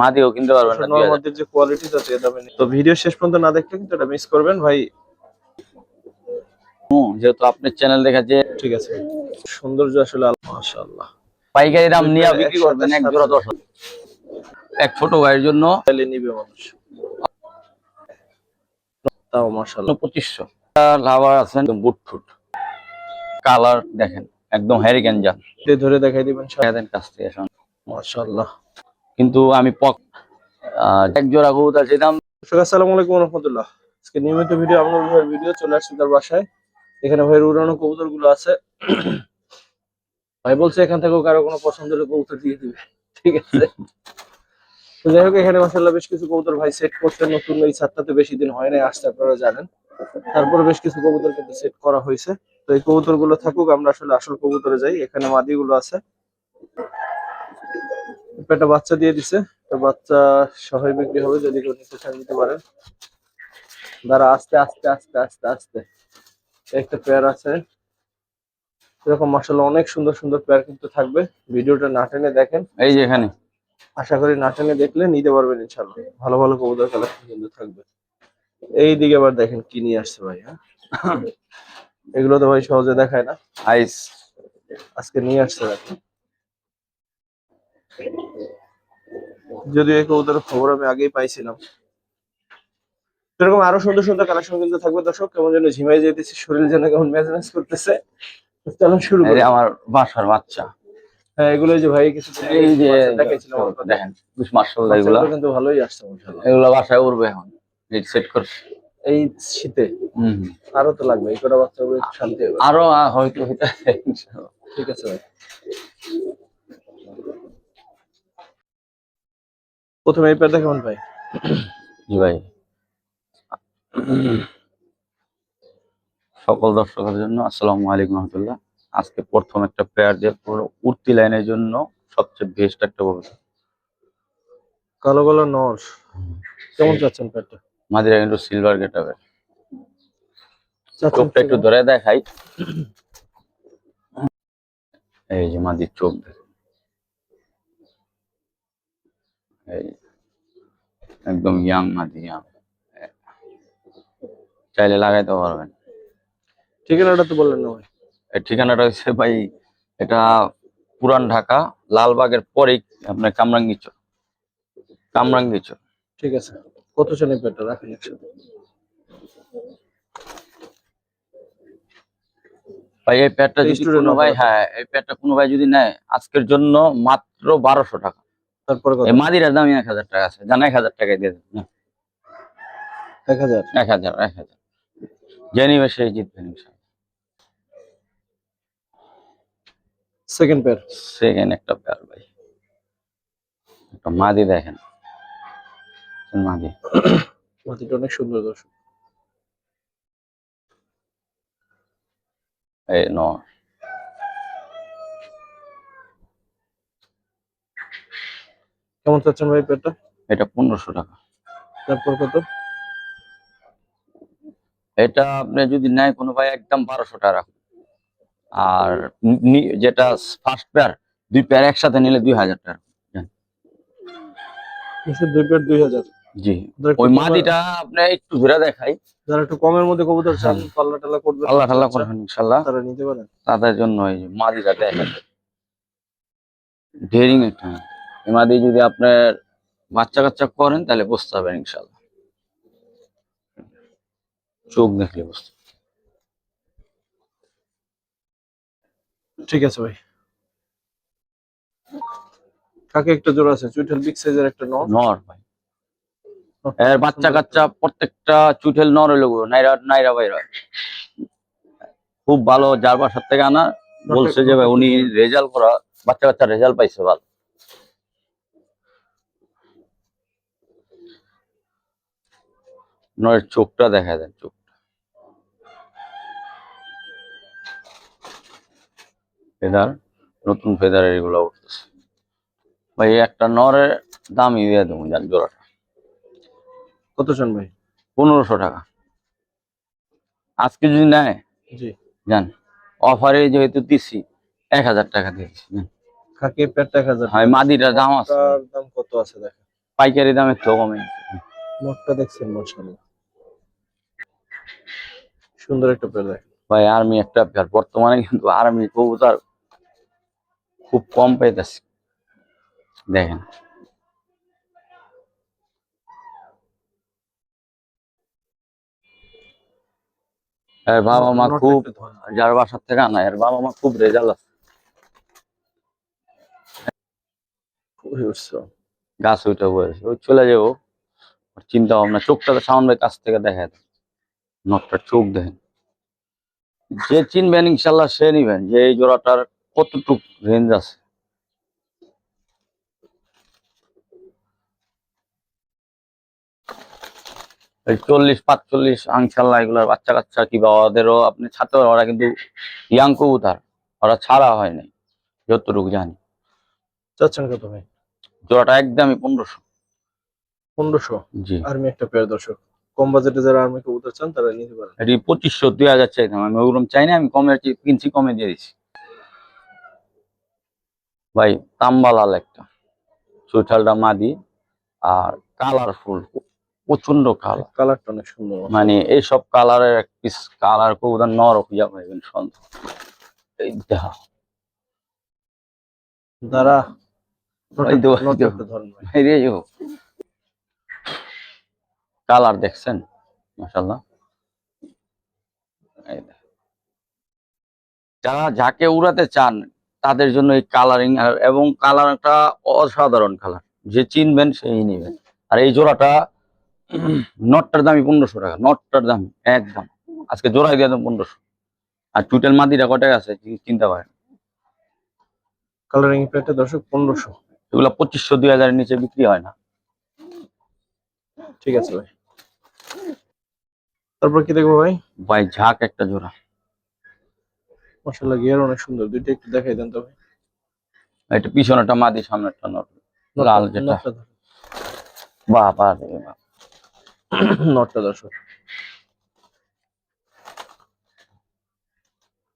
মাদিও কিনতে পারবেন না। নর্মালদের যে কোয়ালিটি আছে তো ভিডিও শেষ পর্যন্ত না দেখলে কিন্তু এটা মিস করবেন ভাই। হুম, যেহেতু আপনার চ্যানেল দেখাচ্ছে। ঠিক আছে। সৌন্দর্য আসলে মাশাআল্লাহ। পাইকারি দাম নিয়ে বিক্রি করবেন এক জোড়া দশ এক ছোট ভাইয়ের জন্য। তাহলে নিবে মানুষ। তাও মাশাআল্লাহ। পঁচিশশো। লাভার আছেন বুট ফুট কালার দেখেন একদম হ্যারিকেন যান ধরে দেখাই দিবেন দেন কাছ থেকে। মাশাআল্লাহ। কিন্তু আমি পক এক জোড়া কবুতর যেতাম দর্শক, আসসালামু আলাইকুম রহমতুল্লাহ আজকে নিয়মিত ভিডিও, আমরা ভাইয়ের ভিডিও চলে আসছে তার বাসায়। এখানে ভাইয়ের উড়ানো কবুতরগুলো আছে। ভাই বলছে এখান থেকেও কারও কোনো পছন্দ হলে কবুতর দিয়ে দিবে। ঠিক আছে। যাই হোক, এখানে মাসাল্লাহ বেশ কিছু কবুতর ভাই সেট করছে। নতুন এই ছাদটাতে বেশি দিন হয় নাই আসতে আপনারা জানেন। তারপরে বেশ কিছু কবুতর কিন্তু সেট করা হয়েছে। তো এই কবুতরগুলো থাকুক, আমরা আসলে আসল কবুতরে যাই। এখানে মাদি গুলো আছে। একটা বাচ্চা দিয়ে দিছে। তো বাচ্চা সহায় বিক্রি হবে যদি কেউ নিতে চান নিতে পারেন দাঁড়া আস্তে আস্তে আস্তে আস্তে আস্তে একটা পেয়ার আছে। এরকম মাসাল্লাহ অনেক সুন্দর সুন্দর পেয়ার কিন্তু থাকবে। ভিডিওটা না টেনে দেখেন। এই যে এখানে। আশা করি না টেনে দেখলে নিতে পারবেন ইনশাল্লাহ ভালো ভালো কবুতর কালেকশন কিন্তু থাকবে। এই দিকে আবার দেখেন কি নিয়ে আসছে ভাই হ্যাঁ? এগুলো তো ভাই সহজে দেখায় না। আইস আজকে নিয়ে আসছে দেখেন যদিও এই কবুতরের খবর আমি আগেই পাইছিলাম। এরকম আরও সুন্দর সুন্দর কালেকশন কিন্তু থাকবে দর্শক। কেমন যেন ঝিমাই যেতেছে শরীর যেন কেমন ম্যাজমেন্স করতেছে। চলো শুরু করি। আমার বাসার বাচ্চা। হ্যাঁ এগুলো যে ভাই কিছু এই যে দেখাইছিলাম দেখেন বেশ মার্শাল্লাহ এগুলা। কিন্তু ভালোই আসছে মাশাআল্লাহ। এগুলা বাসায় উঠবে এখন। এই সেট করছে এই শীতে? হুম। আরও তো লাগবে এই কটা একটু শান্তি হবে। আরও হয়তো হইতে ইনশাআল্লাহ। ঠিক আছে ভাই। প্রথমে এই পেয়ারটা কেমন ভাই? জি ভাই। সকল দর্শকের জন্য আসসালামু আলাইকুম রহমতুল্লাহ। আজকে প্রথম একটা প্লেয়ার দিয়ে পুরো উঠতি লাইনের জন্য সবচেয়ে বেস্ট একটা বলতে কালো কালো নর কেমন চাচ্ছেন পেয়ারটা মাদিরা কিন্তু সিলভার গেটাবে চোখটা একটু ধরে দেখাই। এই যে মাদির চোখ। দেখুন। এই একদম ইয়াং মাদি ইয়াং চাইলে লাগাইতে পারবেন। ঠিকানাটা তো বললেন না ভাই। ঠিকানাটা হচ্ছে ভাই এটা পুরান ঢাকা লালবাগের পরেই আপনার কামরাঙ্গি চর কামরাঙ্গি চর ঠিক আছে। কত এই পেয়ারটা রাখেন একসাথে ভাই এই প্যাডটা যদি কোনো ভাই হ্যাঁ এই প্যাডটা কোনো ভাই যদি নেয় আজকের জন্য মাত্র বারোশো টাকা। তারপরে কত? মাদিরার দামই এক হাজার টাকা আছে। জানা এক হাজার টাকায় দিয়ে দেবেন এক হাজার? এক হাজার এক হাজার। যে নিবে সেই জিতবেন সেকেন্ড পেয়ার সেকেন্ড একটা প্যার ভাই। একটা মাদি দেখেন। মাদি? মাটিটা অনেক সুন্দর দর্শক। এই ন কেমন চাচ্ছেন ভাই পেয়ারটা এটা পনেরোশো টাকা। তারপর কত? এটা আপনি যদি নেয় কোনো ভাই একদম বারোশো টাকা। আর যেটা ফার্স্ট পেয়ার দুই পেয়ার একসাথে নিলে দুই হাজার টাকা। দুই পেয়ার দুই হাজার। জি। ওই মাদিটা আপনি একটু ঘুরে দেখাই। যারা একটু কমের মধ্যে কবুতর চান পাল্লা টাল্লা করবে আল্লাহ টাল্লাহ করবেন ইনশাল্লাহ তারা নিতে পারেন। তাদের জন্য এই মাদিটা দেখেন ডেরিং একটা। মাদি। এই যদি আপনার বাচ্চা কাচ্চা করেন তাহলে বুঝতে পারবেন ইনশাল্লাহ চোখ দেখলে বুঝতে ঠিক আছে ভাই। কাকে একটা জোড়া আছে? চুইঠাল বিগ সাইজের একটা নর। নর ভাই। এর বাচ্চা কাচ্চা প্রত্যেকটা চুটেল নর হইল নাইরা নাইরা বাইরা। খুব ভালো যার বাসার থেকে আনা বলছে যে ভাই উনি রেজাল্ট করা বাচ্চা কাচ্চা রেজাল্ট পাইছে ভালো। নয়ের চোখটা দেখা দেন চোখটা ফেদার নতুন ফেদার এগুলো উঠতেছে। ভাই একটা নরের দাম দিয়ে দেবো জান জোড়াটা। কত চান ভাই? পনেরোশো টাকা। আজকে যদি নেয় জান অফারে যেহেতু দিছি এক হাজার টাকা দিয়েছি এক হাজার। হয় মাদিটার দাম আছে। তার দাম কত আছে দেখেন? পাইকারি দামে তো কমে নটটা দেখছেন মাশাআল্লাহ। সুন্দর একটা পেয়ার দেখেন ভাই আর্মি একটা পেয়ার বর্তমানে কিন্তু আর্মি কবুতর খুব কম পাইতেছে। দেখেন। এর বাবা মা খুব যার বাসার থেকে আনা এর বাবা মা খুব রেজাল্ট আছে। গাছ উঠে বসে ওই চলে যাব। চিন্তা ভাবনা চোখটা তো সামনে কাছ থেকে দেখা যায় নটটার চোখ দেখেন। যে চিনবেন ইনশাল্লাহ সে নিবেন যে এই জোড়াটার কতটুক রেঞ্জ আছে। চল্লিশ পাঁচচল্লিশ আংশাল্লাহ এগুলোর বাচ্চা কাচ্চা কিংবা ওদেরও আপনি ছাড়তে পারেন ওরা কিন্তু ইয়াং কবুতার ওরা ছাড়া হয় নাই যতটুকু জানি। চাচ্ছেন কত ভাই? জোড়াটা একদমই পনেরোশো। পনেরোশো? জি। আর্মি একটা পেয়ার দর্শক। কম বাজেটে যারা আর্মি কবুতর চান তারা নিতে পারেন। এটি পঁচিশশো দুই হাজার চাইতাম আমি ওরকম চাই না আমি কমে কিনছি কমে দিয়ে দিছি ভাই তাম্বা লাল একটা। চুইঠালটা মাদি আর কালারফুল প্রচণ্ড কালার। কালারটা অনেক সুন্দর। মানে এইসব কালারের এক পিস কালার কবুতর নর খুঁজা পাইবেন সন্ধ্যা এই দেখা। দাঁড়া। ধরেন ভাই কালার দেখছেন? মাসাল্লাহ যারা যাকে উড়াতে চান তাদের জন্য এই কালারিং এবং কালারটা অসাধারণ কালার যে চিনবেন সেই নেবেন। আর এই জোড়াটা নটটার দামই পনেরোশো টাকা। নটটার দাম একদম। আজকে জোড়াই দিয়ে দেন পনেরোশো। আর টুটেল মাদিটা কয় টাকা আছে চিন্তা করেন? কালারিং পেয়ারটা দর্শক পনেরোশো। এগুলো পঁচিশশো দুই হাজারের নিচে বিক্রি হয় না। ঠিক আছে ভাই। তারপর কি দেখব ভাই? ভাই ঝাঁক একটা জোড়া। মাসাল্লাহ গিয়ার অনেক সুন্দর। দুইটা একটু দেখাই দেন তো ভাই। এটা পিছনেরটা মাদি সামনেরটা নট লাল যেটা। বাহ রে বাহ। নটটা দর্শক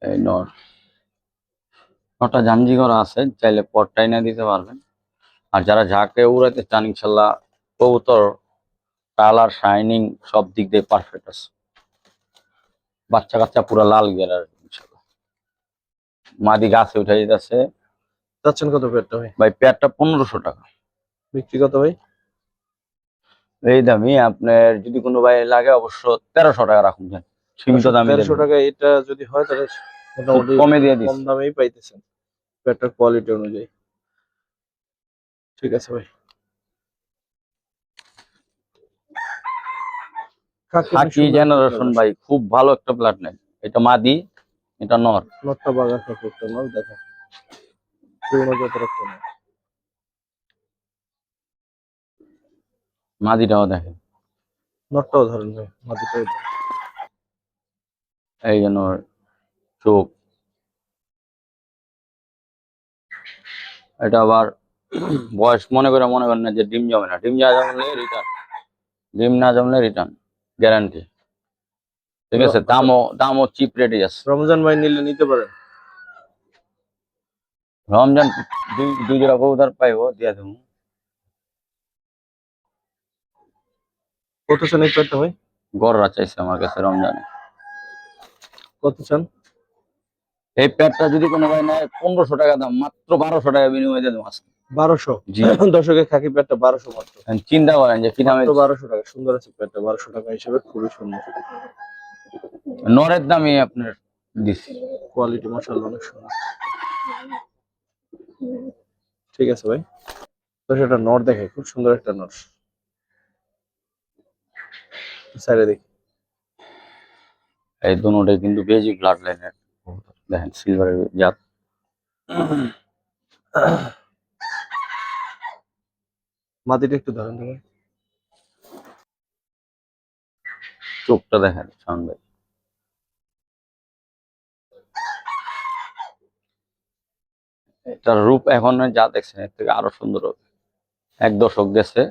এই নট। নটা জামজি করা আছে চাইলে পটটাই না দিতে পারবেন। আর যারা ঝাঁকে উড়াইতে চান ইনশাল্লাহ কবুতর কালার শাইনিং সব দিক দিয়ে পারফেক্ট আছে। বাচ্চা কাচ্চা পুরো লাল গেল ইনশাল্লাহ মাদি গাছে উঠে যেতেছে। চাচ্ছেন কত পেয়ারটা ভাই? ভাই পেয়ারটা পনেরোশো টাকা। বিক্রি কত ভাই? এই দামি আপনার যদি কোনো ভাই লাগে অবশ্য তেরোশো টাকা রাখুন সীমিত দামে তেরোশো টাকা এটা যদি হয় তাহলে কমে দিয়ে দিস। কম দামেই পাইতেছেন। পেয়ারটার কোয়ালিটি অনুযায়ী। ঠিক আছে ভাই। জেনারেশন ভাই খুব ভালো একটা প্লাট নেই এটা মাদি এটা নর। নটটা বাগার করতে আমার দেখো। পুরোনো মাদিটাও দেখেন নটটাও ধরেন ভাই ধরেন। এই ওর চোখ। এটা আবার বয়স মনে করে মনে করেন না যে ডিম জমে না। ডিম যা জমলে রিটার্ন ডিম না জমলে রিটার্ন গ্যারান্টি। ঠিক আছে? দামও দামও চিপ রেটে আছে। রমজান ভাই নিলে নিতে পারেন রমজান দুই দুই জোড়া কবুতর পাইবো দিয়ে দেবো। কত চান এই পেয়ারটা ভাই? গররা চাইছে আমার কাছে রমজানে। কত চান? এই প্যাডটা যদি কোনো ভাই নেয় পনেরোশো টাকা দাম মাত্র বারোশো টাকা বিনিময় দিয়ে দেবো আজকে। বারোশো। দর্শকের খাকি বারোশো মাত্র। চিন্তা করেন যে কি দামে বারোশো টাকা সুন্দর আছে বারোশো টাকা হিসেবে খুবই সুন্দর। নরের দামে আপনার দিছি কোয়ালিটি অনেক সুন্দর। ঠিক আছে ভাই। তো সেটা নট দেখে খুব সুন্দর একটা সাইডে দেখি। এই দুটোটাই কিন্তু বেজি ব্লাড লাইনের দেখেন সিলভারের জাত। মাটিটা একটু ধরেন তুমি চোখটা দেখেন ভাই এটার রূপ এখন যা দেখছেন এর থেকে আরও সুন্দর হবে। এক দশক গেছে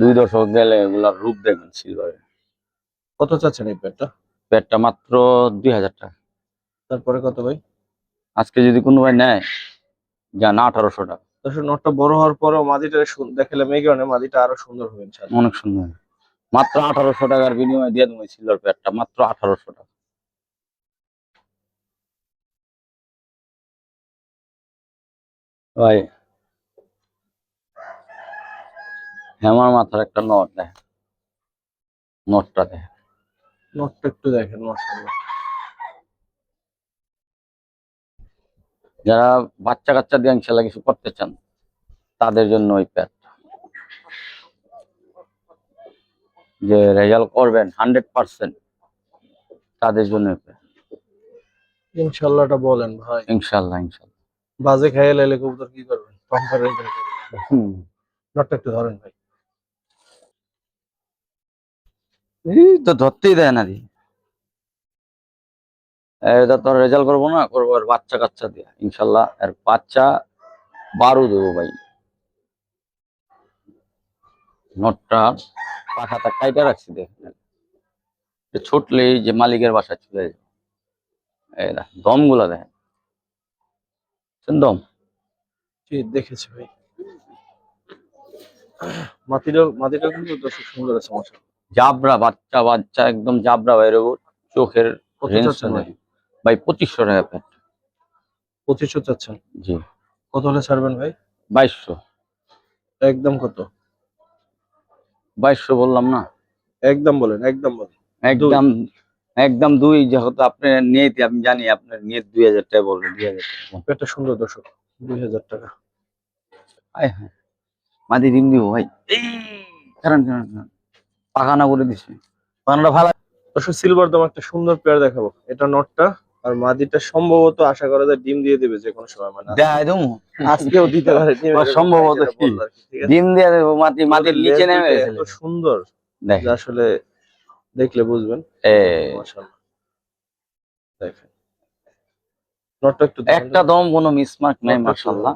দুই দশক গেলে এগুলার রূপ দেখবেন সিলভারের কত চাচ্ছেন এই পেয়ারটা পেটটা মাত্র দুই হাজার টাকা। তারপরে কত ভাই? আজকে যদি কোনো ভাই নেয় যান আঠারোশো টাকা। দর্শক নটটা বড় হওয়ার পরেও মাদিটা দেখালাম এই কারণে মাদিটা আরও সুন্দর হবে অনেক সুন্দর। মাত্র আঠারোশো টাকার বিনিময়ে দিয়ে দেবো সিলভার প্যাডটা মাত্র আঠারোশো টাকা। ভাই হেমার মাথার একটা নট দেখ নটটা দেখ নটটা একটু দেখেন মাশাআল্লাহ। যারা বাচ্চা কাচ্চা দিয়ে ইনশাল্লাহ কিছু করতে চান তাদের জন্য ওই প্যাড। যে রেজাল্ট করবেন হান্ড্রেড পার্সেন্ট তাদের জন্য। ইনশাআল্লাহটা বলেন ভাই। ইনশাল্লাহ ইনশাল্লাহ। বাজে খাইয়ে লাইলে কবুতর কি করবেন। নটটা একটু ধরেন ভাই। এই তো ধরতেই দেয় না দি এটা তো রেজাল্ট করব না করব আর বাচ্চা কাচ্চা দিয়ে ইনশাল্লাহ। আর বাচ্চা বারো দেবো ভাই। নটটা পাখাটা কাইটা রাখছি দেখেন ছুটলেই যে মালিকের বাসা চলে যাবে। এই দেখ দমগুলা দেখেন দম। জি দেখেছি ভাই। মাটিটা মাটিটা কিন্তু দর্শক সুন্দর আছে মাশাআল্লাহ। জাবরা বাচ্চা বাচ্চা একদম জাবরা বাইরে চোখের রেঞ্জটা দেখেন ভাই পঁচিশশো টাকা প্যাট পঁচিশশো চাচ্ছেন? জি। কত হলে ছাড়বেন ভাই? বাইশশো। একদম কত? বাইশশো বললাম না? একদম বলেন একদম বলেন। একদম একদম দুই যেহেতু আপনি নিয়েতে আমি জানি আপনার নিয়ে দুই হাজার টাকা বলবেন দুই হাজার টাকা। পেটটা সুন্দর দর্শক দুই হাজার টাকা। আয় হ্যাঁ মাদি ডিম দিব ভাই। কারণ কারণ কারণ। পাখানা করে দিছি। পাখানাটা ভালো। দর্শক সিলভার দম একটা সুন্দর পেয়ার দেখাবো। এটা নটটা। আর মাদিটা সম্ভবত আশা করা যায় ডিম দিয়ে দেবে যে কোনো সময় মানে দেয় দেবো আজকেও দিতে পারে সম্ভবত? ডিম দিয়ে দেবো মাটি মাটির নিচে নেমে এত সুন্দর দেখ। আসলে দেখলে বুঝবেন। মাশাআল্লাহ। দেখেন। একটু দম কোনো মিসমার্ক নাই মার্শাল্লাহ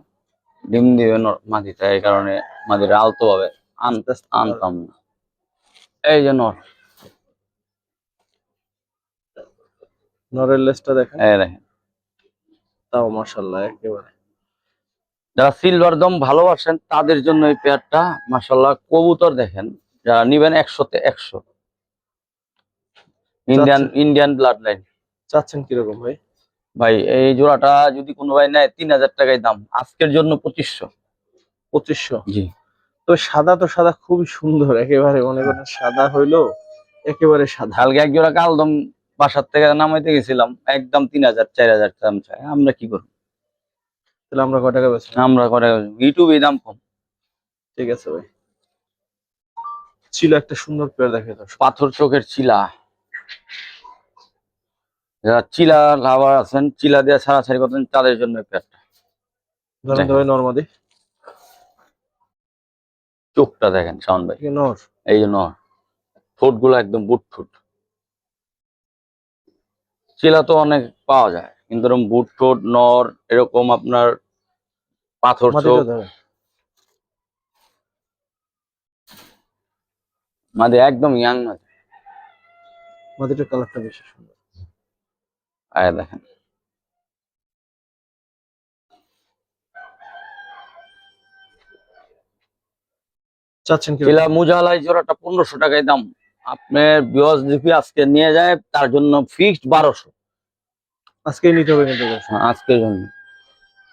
ডিম দিবে মাটিটা এই কারণে মাটির আলতো হবে আন আস্তে আস্তে আনতাম না। এই যে নর নরের লেজটা দেখেন। তাও মাশাআল্লাহ একেবারে। যারা সিলভার দম ভালোবাসেন তাদের জন্য এই পেয়ারটা কবুতর দেখেন। যারা নিবেন একশোতে একশো। ইন্ডিয়ান ইন্ডিয়ান ব্লাড লাইন চাচ্ছেন কীরকম ভাই? ভাই এই জোড়াটা যদি কোনো ভাই নেয় তিন হাজার টাকায় দাম। আজকের জন্য পঁচিশশো। পঁচিশশো? জি। তো সাদা তো সাদা খুবই সুন্দর একেবারে মনে করেন সাদা হইল একেবারে সাদা। কালকে এক জোড়া কালদম বাসার থেকে নামাইতে গেছিলাম একদম তিন হাজার চার হাজার দাম চাই আমরা কি করব? তাহলে আমরা কয় টাকা বেচবো? আমরা করে ইউটিউবে দাম কম। ঠিক আছে ভাই। ছিল একটা সুন্দর পেয়ার দেখে পাথর চোখের চিলা। যারা চিলা লাভার আছেন চিলা দিয়ে ছাড়াছাড়ি করতেন তাদের জন্য পেয়ারটা। নর্মাদি। চোখটা দেখেন শাওন ভাই। নর। এই জন্য ঠোঁটগুলো একদম বুট ঠোঁট চিলা তো অনেক পাওয়া যায়। কিন্তু এরকম বুট ঠোঁট নর এরকম আপনার পাথর চোখ। মাঝে একদম ইয়াং মাঝে মাটিটার কালারটা বেশি সুন্দর। আয় দেখেন। চাচ্ছেন কি মুজালাই জোড়াটা পনেরোশো টাকায় দাম। আপনার বিয়স জিপি আজকে নিয়ে যায় তার জন্য ফিক্সড বারোশো। আজকেই নিতে হবে কিন্তু। দর্শক। আজকের জন্য।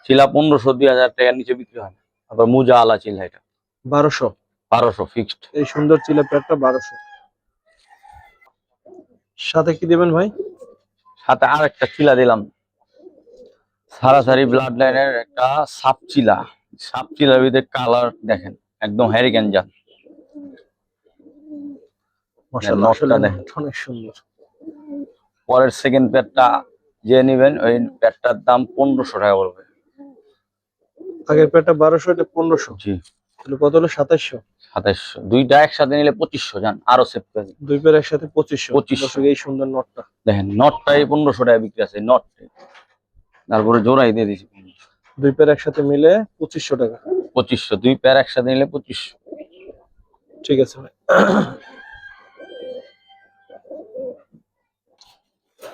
চিলা পনেরোশো দুই হাজার টাকার নিচে বিক্রি হয় না। আবার মুজা আলা চিলা এটা। বারোশো? বারোশো ফিক্সড এই সুন্দর চিলা পেয়ারটা বারোশো। সাথে কি দেবেন ভাই? সাথে আর একটা চিলা দিলাম। সারাসারি ব্লাড লাইনের একটা সাপ চিলা। সাপ চিলার ভিতরে কালার দেখেন একদম হ্যারিকেন যান মাশাআল্লাহ নটটা আসলে দেখেন। অনেক সুন্দর। পরের সেকেন্ড প্যাডটা যে নেবেন ওই প্যাডটার দাম পনেরোশো টাকা বলবে। আগের পেয়ারটা বারোশো এটা পনেরোশো। জি। কত হলো? সাতাইশশো। সাতাইশশো। দুইটা একসাথে নিলে পঁচিশশো যান আরও সেভ দুই পেয়ার একসাথে পঁচিশশো। 2500 দর্শক এই সুন্দর নটটা দেখেন নটটাই পনেরোশো টাকা বিক্রি আছে নটটাই তারপরে জোড়াই দিয়ে দিয়েছি দুই পেয়ার একসাথে মিলে পঁচিশশো টাকা। পঁচিশশো দুই প্যার একসাথে নিলে পঁচিশশো। ঠিক আছে ভাই।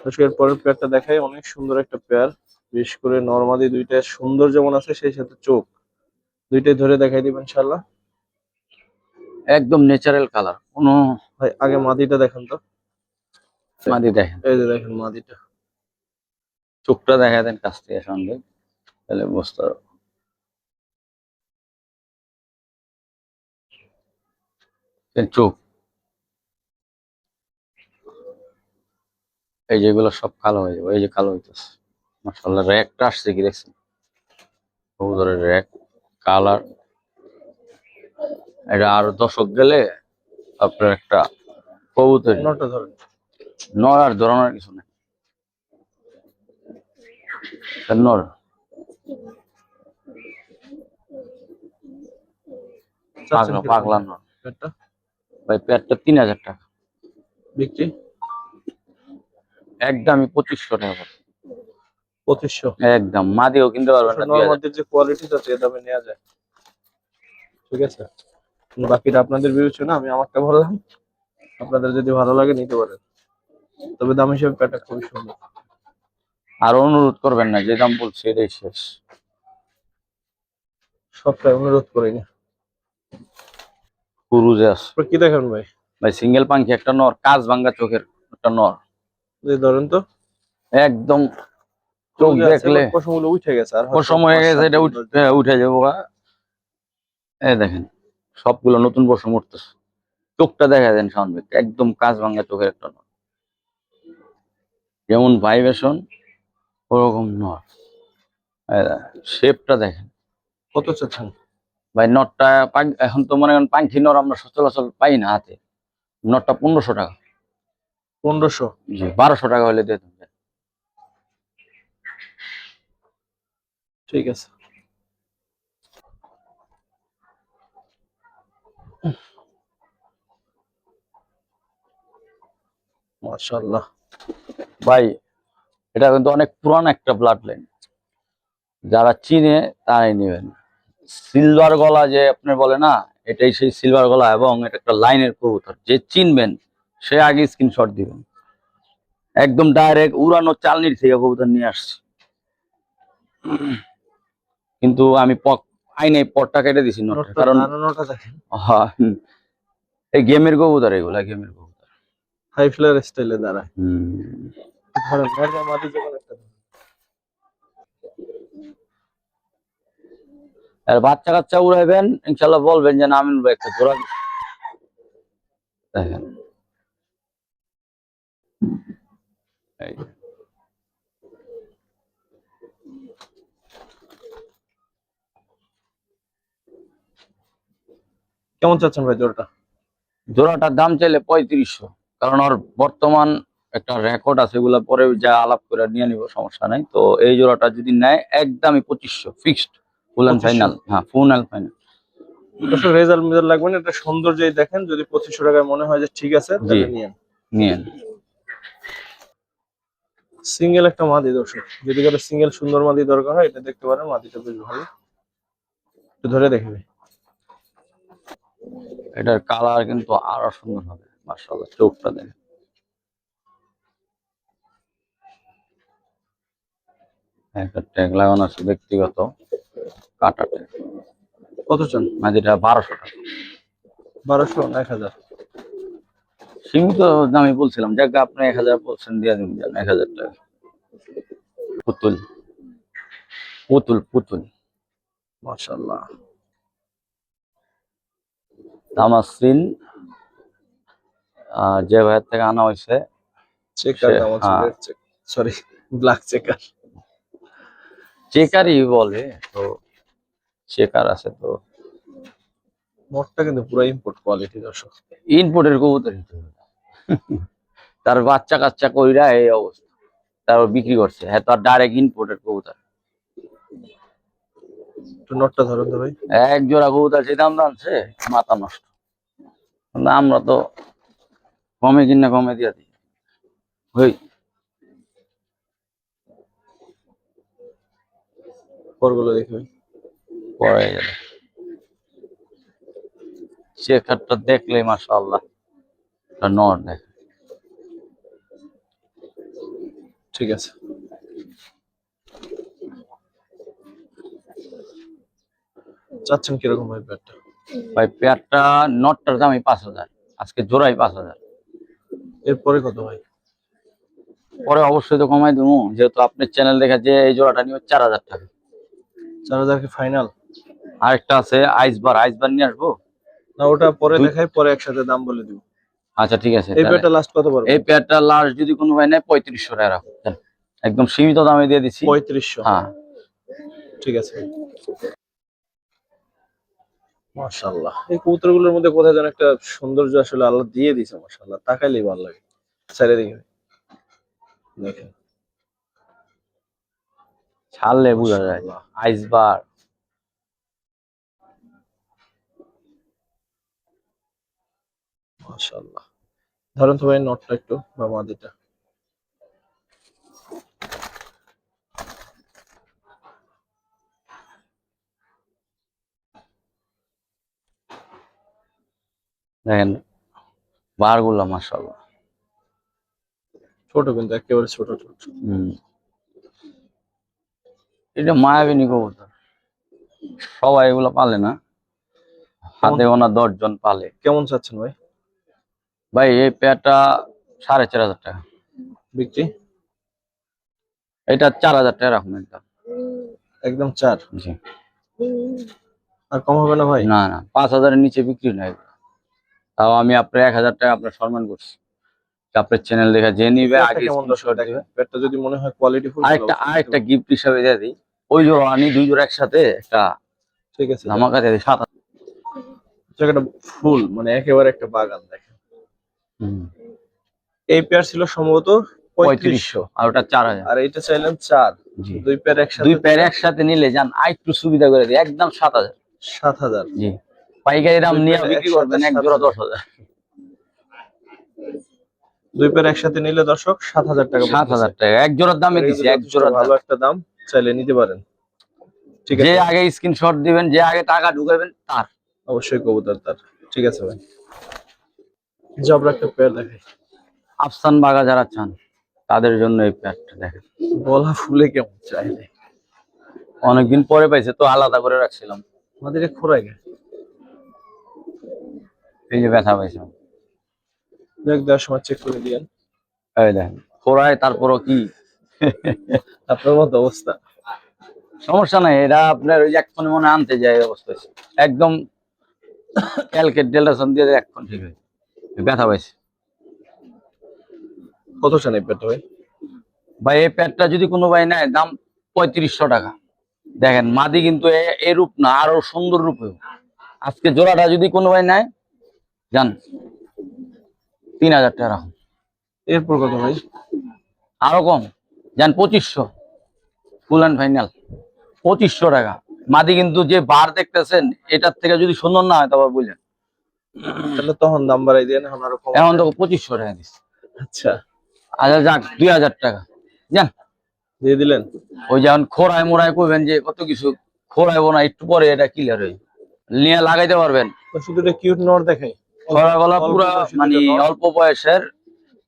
দর্শক, এর পরের পেয়ারটা দেখাই অনেক সুন্দর একটা পেয়ার। বিশেষ করে নর্মালি দুইটা সুন্দর যেমন আছে সেই সাথে চোখ। দুইটাই ধরে দেখাই দিবেন ইনশাল্লাহ একদম ন্যাচারাল কালার কোনো ভাই আগে মাদিটা দেখেন তো। মাদি দেখেন। এই যে দেখেন মাদিটা। চোখটা দেখা দেন কাছ থেকে সঙ্গে তাহলে বুঝতে পারব। চোখ। এই যেগুলো সব কালো হয়ে যাবে এই যে কালো হইতেছে। মাসাল্লাহ র্যাকটা আসছে কি দেখছেন? কবুতরের র্যাক কালার। এটা আরও দশক গেলে আপনার একটা কবুতর নর আর ধরানোর কিছু নেই। নর। পাগলা নর। পেটটা? ভাই পেয়ারটা তিন হাজার টাকা। বিক্রি? একদমই পঁচিশশো টাকা। পঁচিশশো? একদম মাদিও কিনতে পারবেন না যে এ দামে নেওয়া যায়। ঠিক আছে? বাকিটা আপনাদের বিবেচনা আমি আমারটা বললাম। আপনাদের যদি ভালো লাগে নিতে পারেন। তবে দাম হিসেবে প্যাটা খুবই সুন্দর। আর অনুরোধ করবেন না যে দাম বলছে এটাই শেষ। সবটাই অনুরোধ করি না। কুরুজে কি দেখেন ভাই? ভাই সিঙ্গেল পাঙ্খি একটা নর কাজ ভাঙ্গা চোখের একটা নর। যে ধরেন তো। একদম চোখ দেখলে পশমগুলো উঠে গেছে আর হয়ে গেছে এটা উঠ- হ্যাঁ, উঠে যাব। এই দেখেন সবগুলো নতুন বসে উঠতেছে। চোখটা দেখা দেন সামনে একদম কাজ ভাঙ্গা চোখের একটা নর যেমন ভাইব্রেশন ওরকম নর শেপটা দেখেন। কত চাচ্ছেন? ভাই নটটা এখন তো মনে করেন পাঙ্খি নর আমরা সচলাচল পাই না হাতে। নটটা পনেরোশো টাকা। পনেরোশো। জি বারোশো টাকা হলে দিয়ে দেবেন। ঠিক আছে। মাশাআল্লাহ। ভাই এটা কিন্তু অনেক পুরান একটা ব্লাড লাইন যারা চিনে তারাই নেবেন। সিলভার গলা যে আপনি বলে না এটাই সেই সিলভার গলা এবং এটা একটা লাইনের কবুতর। যে চিনবেন সে আগে স্ক্রিনশট দিবেন একদম ডাইরেক্ট উড়ানো চালনির থেকে কবুতর নিয়ে আসছি। কিন্তু আমি আইনে পটটা কেটে দিছি কারণ এই গেমের কবুতর এগুলা গেমের কবুতর। হাই ফ্লেয়ার স্টাইলে দাঁড়ায়। আর বাচ্চা কাচ্চা উড়াইবেন ইনশাল্লাহ বলবেন যে না আমি একটা জোড়া দেখেন। এই কেমন চাচ্ছেন ভাই জোরটা জোড়াটার দাম চাইলে পঁয়ত্রিশশো কারণ ওর বর্তমান একটা রেকর্ড আছে এগুলা পরে যা আলাপ করে নিয়ে নিব সমস্যা নাই। তো এই জোড়াটা যদি নেয় একদমই পঁচিশশো ফিক্সড ফুল অ্যান্ড ফাইনাল হ্যাঁ ফুল অ্যান্ড ফাইনাল রেজাল্ট মেজাল্ট লাগবে না এটা সৌন্দর্যই দেখেন যদি পঁচিশশো টাকায় মনে হয় যে ঠিক আছে তাহলে নিয়েন। নিয়ে সিঙ্গেল একটা মাদি দর্শক। যদি কারও সিঙ্গেল সুন্দর মাদি দরকার হয় এটা দেখতে পারেন মাদিটা বেশ ভালো। একটু ধরে দেখবে। এটার কালার কিন্তু আরও সুন্দর হবে মার্শাল্লাহ চোখটা দেখেন। একটা ট্যাগ লাগানো আছে ব্যক্তিগত কাটা ট্যাগ। কত চান? মাঝিটা বারোশো টাকা। বারোশো এক হাজার। সীমিত দামে বলছিলাম যাক আপনি এক হাজার পার্সেন্ট দিয়ে দিন যান এক হাজার টাকা। পুতুল। পুতুল পুতুল। মাশাল্লাহ তামাসিন যে ভাইয়ের থেকে আনা হয়েছে হ্যাঁ। সরি ব্ল্যাক চেকার চেকারই বলে। তো চেকার আছে তো। মোটটা কিন্তু পুরো ইম্পোর্ট কোয়ালিটি দর্শক। ইনপুটের কবুতর তার বাচ্চা কাচ্চা কইরা এই অবস্থা। তারপর বিক্রি করছে। হ্যাঁ তার ডাইরেক্ট ইনপুটের কবুতর। নোটটা ধরেন তো ভাই। এক জোড়া কবুতর যে দাম দামছে মাথা নষ্ট। আমরা তো কমে কিনা কমে দিয়া দিই। ওই পরগুলো দেখবে পরে গেল। চেকারটা দেখলে মাশাআল্লাহ। নর দেখ। ঠিক আছে। চাচ্ছেন কীরকম ভাই পেয়ারটা ভাই পেয়ারটা নটটার দামই পাঁচ হাজার। আজকে জোড়াই পাঁচ হাজার। এরপরে কত ভাই? পরে অবশ্যই তো কমাই দেবো। যেহেতু আপনার চ্যানেল দেখা যে এই জোড়াটা নিয়ে চার হাজার টাকা। চার হাজার কি ফাইনাল আরেকটা আছে আইসবার। আইসবার নিয়ে আসব? না ওটা পরে দেখাই পরে একসাথে দাম বলে দিব। আচ্ছা ঠিক আছে এই। পেয়ারটা লাস্ট কত পারবে এই পেয়ারটা লাস্ট যদি কোনো ভাই নেয় পঁয়ত্রিশশো টাকা রাখো। চল। একদম সীমিত দামে দিয়ে দিচ্ছি। পঁয়ত্রিশশো। হ্যাঁ। ঠিক আছে। মাশাআল্লাহ। এই কবুতরগুলোর মধ্যে কোথায় যেন একটা সৌন্দর্য আসলে আল্লাহ দিয়ে দিয়েছে মাশাআল্লাহ। তাকাইলেই ভালো লাগে। চারিদিকে দেখেন। ছাড়লে বোঝা যায়। মাশাআল্লাহ। আইসবার মাশাআল্লাহ। ধরেন তো ভাই নটটা একটু বা মাদিটা দেখেন বারগুলো মাসাল্লাহ ছোট কিন্তু একেবারে ছোট ছোট হম। এটা মায়াবিনী কবুতর সবাই এগুলো পালে না? হাতে ওনা দশ জন পালে। কেমন চাচ্ছেন ভাই? ভাই এই পেয়ারটা সাড়ে চার হাজার টাকা। বিক্রি? এটা চার হাজার টাকা রাখুন একদম। একদম চার? জি। আর কম হবে না ভাই? না না পাঁচ হাজারের নিচে বিক্রি নাই তাও আমি আপনার এক হাজার টাকা আপনার সম্মান করছি। আপনার চ্যানেল দেখে যে নিবে আগে। পেয়ারটা যদি মনে হয় কোয়ালিটি ফুল আরেকটা আরেকটা গিফট হিসাবে দিয়ে দিই। ওই জোড়া আনি দুই জোড়া একসাথে একটা ঠিক আছে। সাত। জায়গাটা ফুল মানে একেবারে একটা বাগান হুম। এই পেয়ার ছিল সম্ভবত পঁয়ত্রিশশো আর ওটা চার হাজার। আর এইটা চাইলেন চার। দুই পেয়ার একসাথে দুই প্যার একসাথে নিলে যান আর একটু সুবিধা করে দিই একদম সাত হাজার। সাত হাজার। জি। পাইকারি দাম নিয়ে বিক্রি করবেন এক জোড়া দশ হাজার। দুই পেয়ার একসাথে নিলে দর্শক সাত হাজার টাকা সাত হাজার টাকা এক জোড়ার দামে এটা দিচ্ছি এক জোড়ার ভালো একটা দাম চাইলে নিতে পারেন। ঠিক আছে। যে আগে স্ক্রিনশট দিবেন যে আগে টাকা ঢুকাবেন তার। অবশ্যই কবুতর তার। ঠিক আছে ভাই। জবরা একটা পেয়ার দেখাই আফসান বাগা যারা চান তাদের জন্য এই প্যাকটা দেখেন গলা ফুলে কেমন চাইলে? অনেকদিন পরে পাইছে তো আলাদা করে রাখছিলাম। আমাদের খোরাই গে এই যে ব্যথা পাইছে। দেখ দেওয়ার সময় চেক করে দিয়েন। এই দেখেন খোরায় তারপরও কি? আপনার মতো অবস্থা। সমস্যা নাই এটা আপনার ওই এক্ষণ মনে আনতে যায় অবস্থা একদম ক্যালকেট ডেলাসন দিয়ে এখন ঠিক হয়েছে ব্যথা পাইছে। কত এই পেয়ারটা ভাই? ভাই এই প্যাডটা যদি কোনো ভাই নেয় দাম পঁয়ত্রিশশো টাকা। দেখেন মাদি কিন্তু এ- এ রূপ না আরও সুন্দর রূপে আজকে জোড়াটা যদি কোনো ভাই নেয় যান তিন হাজার টাকা রাখুন। এরপর কত ভাই? আরও কম যান পঁচিশশো। ফুল অ্যান্ড ফাইনাল পঁচিশশো টাকা। মাদি কিন্তু যে বার দেখতেছেন এটার থেকে যদি সুন্দর না হয় তবে বুঝলেন। তাহলে তখন দাম বাড়াই দিয়ে এখন আরও কম এখন তো পঁচিশশো টাকা দিস আচ্ছা। আচ্ছা যাক দুই হাজার টাকা। যান দিয়ে দিলেন? ওই যেমন খোড়ায় মোড়ায় করবেন যে কত কিছু খোড়াইবো না একটু পরে এটা ক্লিয়ার হয়ে নিয়ে লাগাইতে পারবেন। শুধু কিউট নর দেখাই। খরা গলা অল্প পুরা মানে অল্প বয়সের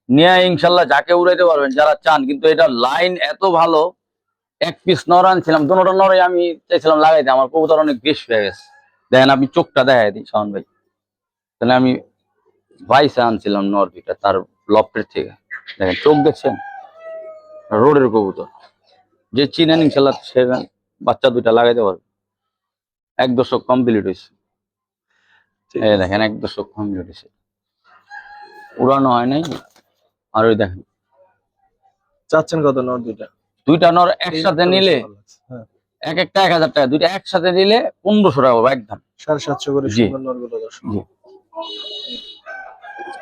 নিয়ে ইনশাল্লাহ যাকে উড়াইতে পারবেন যারা চান কিন্তু এটা লাইন এত ভালো এক পিস নর আনছিলাম দুটো নরে আমি চাইছিলাম লাগাইতে আমার কবুতর অনেক বেশ হয়ে গেছে। দেখেন আপনি চোখটা দেখাই দিই শাওন ভাই। তাহলে আমি বাইসে আনছিলাম নর দুইটা তার লফটের থেকে। দেখেন চোখ দেখছেন রোডের কবুতর। যে চিনেন ইনশাল্লাহ সে বাচ্চা দুইটা লাগাইতে পারবে। এক দশক কমপ্লিট হয়েছে এই দেখেন এক দশক কমপ্লিট হয়েছে উড়ানো হয় নাই। আর ওই দেখেন। চাচ্ছেন কত নর দুইটা? দুইটা নর একসাথে নিলে। হ্যাঁ। এক একটা এক হাজার টাকা দুইটা একসাথে নিলে পনেরোশো টাকা একদম। সাড়ে সাতশো করে দর্শক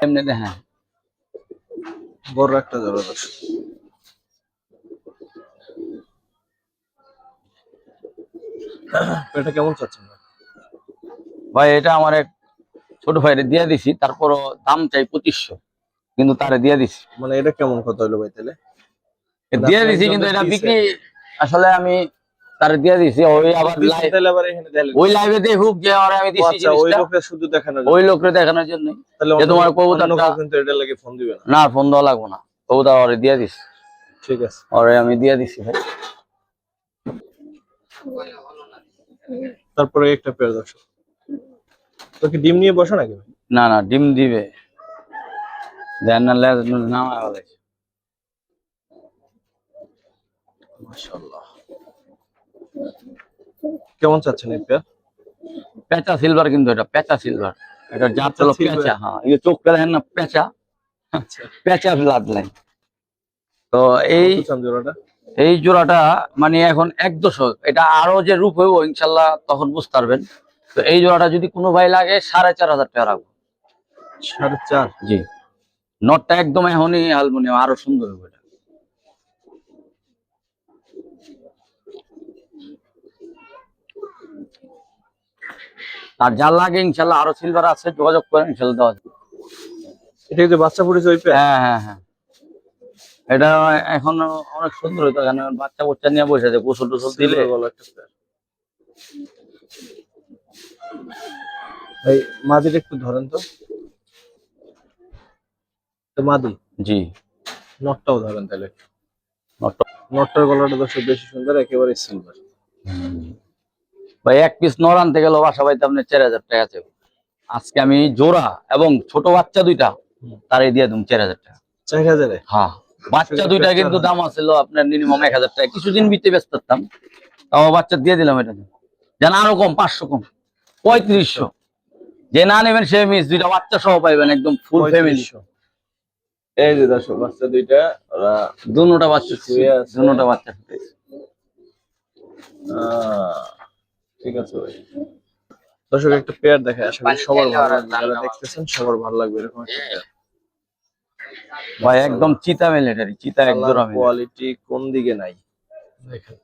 এমনি হ্যাঁ। বড় একটা জোড়া দর্শক। এটা কেমন চাচ্ছেন? ভাই? এটা আমার এক ছোট ভাইরে দিয়ে দিছি তারপরও দাম চাই পঁচিশশো কিন্তু তারে দিয়ে দিছি। মানে এটা কেমন কত হলো ভাই তাহলে? দিয়ে দিছি কিন্তু এটা বিক্রি আসলে আমি তারে দিয়ে দিছি ওই আবার। ওই লাইভে দেখুক যে ওরে আমি দিছি আচ্ছা ওই লোকটা শুধু দেখানোর ওই দেখানোর জন্য যে তোমার অন্য কবুতরটা- কিন্তু এটা লাগে ফোন দিবে না। না ফোন দেওয়া লাগবো না। কবুতর ওরে দিয়ে দিছি। ঠিক আছে। ওরে আমি দিয়ে দিছি ভাই। তারপরে একটা পেয়ার দর্শক। তো কি ডিম নিয়ে বসো নাকি? না না ডিম দিবে। দেন না লেজ নামায় বলেছে মাশাআল্লাহ। কেমন চাচ্ছেন এই পেয়ার পেঁচা সিলভার কিন্তু এটা পেঁচা সিলভার এটা পেঁচা হলো পেঁচা হ্যাঁ এই চোখ দেখেন না পেঁচা। আচ্ছা। পেঁচা ব্লাড লাইন তো এই জোড়াটা? এই জোড়াটা মানে এখন এক দশক এটা আরও যে রূপ হইব ইনশাল্লাহ তখন বুঝতে পারবেন। তো এই জোড়াটা যদি কোনো ভাই লাগে সাড়ে চার হাজার টাকা রাখব। সাড়ে চার? জি। নটটা একদম এখনই হারমোনিয়াম আরও সুন্দর হবে। আর যার লাগে ইনশাল্লাহ আরও সিলভার আছে যোগাযোগ করেন ইনশাল্লাহ দেওয়া যাবে। এটা কি যে বাচ্চা ফুটেছে ওই হ্যাঁ হ্যাঁ হ্যাঁ। এটা এখন অনেক সুন্দর হতো এখানে বাচ্চা বাচ্চা নিয়ে বসে আছে গোসল টোসল দিলে। ভাই মাদির একটু ধরেন তো। মাদি জি। নটটাও ধরেন তাহলে। নটটা। নটটার গলাটা দর্শক বেশি সুন্দর একেবারে সিলভার ভাই এক পিস নর আনতে গেল বাসা পাইতে আপনার চার হাজার টাকা আছে। আজকে আমি জোড়া এবং ছোট বাচ্চা দুইটা হুম। তারে দিয়ে দিম চার হাজার টাকা। চার হাজারে? হ্যাঁ বাচ্চা দুইটা কিন্তু দাম আছিল আপনার মিনিমাম এক হাজার টাকা। কিছুদিন বিতে ব্যস্ত থাকতাম তাও বাচ্চা দিয়ে দিলাম এটা যেন আরও কম পাঁচশো কম পঁয়ত্রিশশো। যে না নেবেন সে মিস দুইটা বাচ্চা সহ পাইবেন একদম ফুল ফ্যামিলি 3500 এই যে দর্শক বাচ্চা দুইটা ওরা দুটা বাচ্চা শুয়ে দুটা বাচ্চা। আহ, ঠিক আছে ভাই। দর্শক একটা পেয়ার দেখে আশা করি সবার ভালো লাগবে। যারা দেখতেছেন সবার ভালো লাগবে এরকম একটা পেয়ার ভাই একদম চিতা মিলিটারি চিতা একদম কোয়ালিটি কোন দিকে নাই। দেখেন।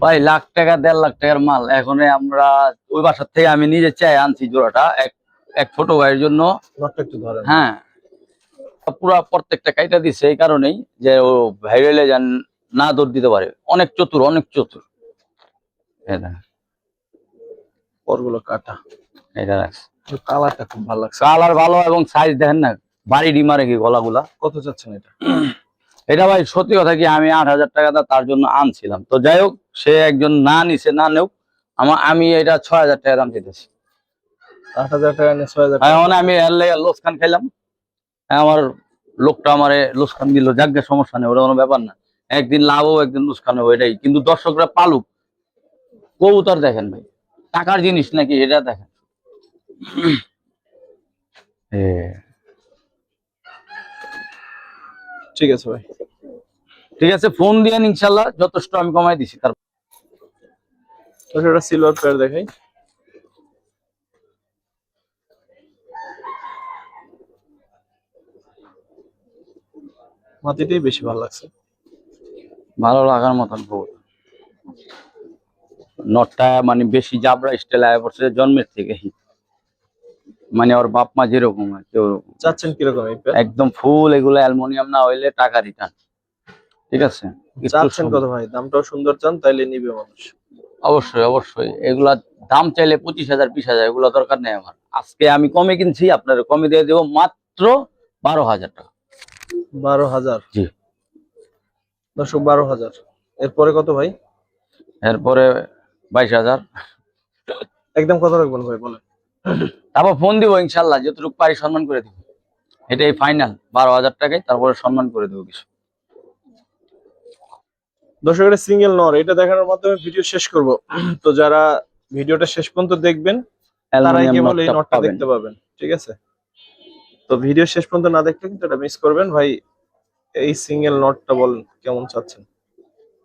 ভাই লাখ টাকা দেড় লাখ টাকার মাল। এখন আমরা ওই বাসার থেকে আমি নিজে চাই আনছি জোড়াটা এক এক ছোট ভাইয়ের জন্য। হ্যাঁ। পুরা প্রত্যেকটা কাইটা দিচ্ছে এই কারণেই যে ও ভাইরালে যান না দৌড় দিতে পারে। অনেক চতুর অনেক চতুর। এটা। পরগুলো কাটা। এটা রাখছে। কালারটা খুব ভালো লাগছে। কালার ভালো এবং সাইজ দেখেন না বাড়ি ডিমারে কি গলাগুলা? কত চাচ্ছেন এটা? এটা ভাই সত্যি কথা কি আমি আট হাজার টাকা তার জন্য আনছিলাম। তো যাই হোক সে একজন না নিছে না নেও আমার আমি এটা ছয় হাজার টাকা দাম দিতেছি। আট হাজার টাকা ছয় হাজার এখন আমি এর লেগে লোসখান খাইলাম। আমার লোকটা আমারে লোসখান দিল। যাজ্ঞা সমস্যা নেই ওটা কোনো ব্যাপার না। একদিন লাভ হোক একদিন লোসখান হোক এটাই। কিন্তু দর্শকরা পালুক। কবুতর দেখেন ভাই। টাকার জিনিস নাকি এটা দেখেন। ঠিক আছে ভাই। ঠিক আছে ফোন দিয়ে ইনশাল্লাহ যথেষ্ট আমি কমাই দিছি তার দর্শক একটা সিলভার পেয়ার দেখাই। মাটিটাই বেশি ভালো লাগছে। ভালো লাগার মতন কবুতর নটটা মানে বেশি জাবরা স্টাইল আয় পড়ছে জন্মের থেকে। মানে ওর বাপ মা যেরকম আর কি ওরকম চাচ্ছেন কীরকম একদম ফুল এগুলো অ্যালুমিনিয়াম না হইলে টাকা রিটার্ন ঠিক আছে? চাচ্ছেন কত ভাই? দামটাও সুন্দর চান তাইলে নিবে মানুষ। অবশ্যই অবশ্যই। এগুলা দাম চাইলে পঁচিশ হাজার বিশ হাজার এগুলো দরকার নেই আমার। আজকে আমি কমে কিনছি আপনার কমে দিয়ে দেবো মাত্র বারো হাজার টাকা। বারো হাজার? জি। দর্শক বারো হাজার। এরপরে কত ভাই? এরপরে বাইশ হাজার। একদম কত রাখবেন ভাই বলেন। তারপর ফোন দিব ইনশাল্লাহ যতটুকু পারি সম্মান করে দিব। এটাই ফাইনাল বারো হাজার টাকায় তারপরে সম্মান করে দেবো কিছু। দর্শক এটা সিঙ্গেল নর এটা দেখানোর মাধ্যমে ভিডিও শেষ করব। তো যারা ভিডিওটা শেষ পর্যন্ত দেখবেন তারাই কেবল এই নটটা দেখতে পাবেন ঠিক আছে? তো ভিডিও শেষ পর্যন্ত না দেখলে কিন্তু এটা মিস করবেন। ভাই এই সিঙ্গেল নটটা বলেন কেমন চাচ্ছেন?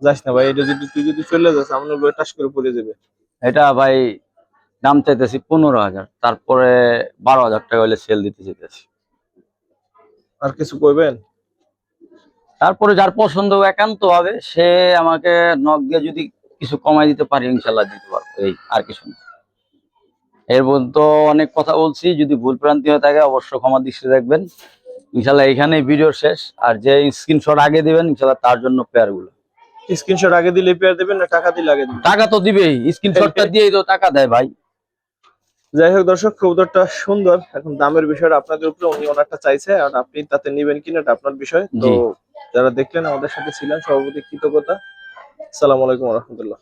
যাস না ভাই এটা যদি তুই যদি চলে যাস আমরা বই টাস করে পড়ে যাবে। এটা ভাই দাম চাইতেছি পনেরো হাজার তারপরে বারো হাজার টাকা হলে সেল দিতে চাইতেছি। আর কিছু কইবেন? তারপরে যার পছন্দ একান্ত হবে সে আমাকে নখ দিয়ে যদি কিছু কমাই দিতে পারে ইনশাল্লাহ দিতে পারব। এই আর কিছু না। এর মধ্যে অনেক কথা বলছি যদি ভুল ভ্রান্তি হয়ে থাকে অবশ্যই ক্ষমা দৃষ্টি রাখবেন ইনশাল্লাহ এখানে ভিডিও শেষ আর যে স্ক্রিনশট আগে দিবেন ইনশাল্লাহ তার জন্য পেয়ারগুলো। স্ক্রিনশট আগে দিলে পেয়ার দেবেন না টাকা দিলে আগে দিবেন? টাকা তো দিবেই স্ক্রিনশটটা দিয়েই তো টাকা দেয় ভাই। যাই হোক দর্শক কবুতরটা সুন্দর। এখন দামের বিষয়টা আপনাদের উপরে উনি ওনারটা চাইছে আর আপনি তাতে নিবেন কিনা এটা আপনার বিষয়। তো যারা দেখলেন আমাদের সাথে ছিলেন সভাপতি কৃতজ্ঞতা। সালাম আলাইকুম রহমতুল্লাহ।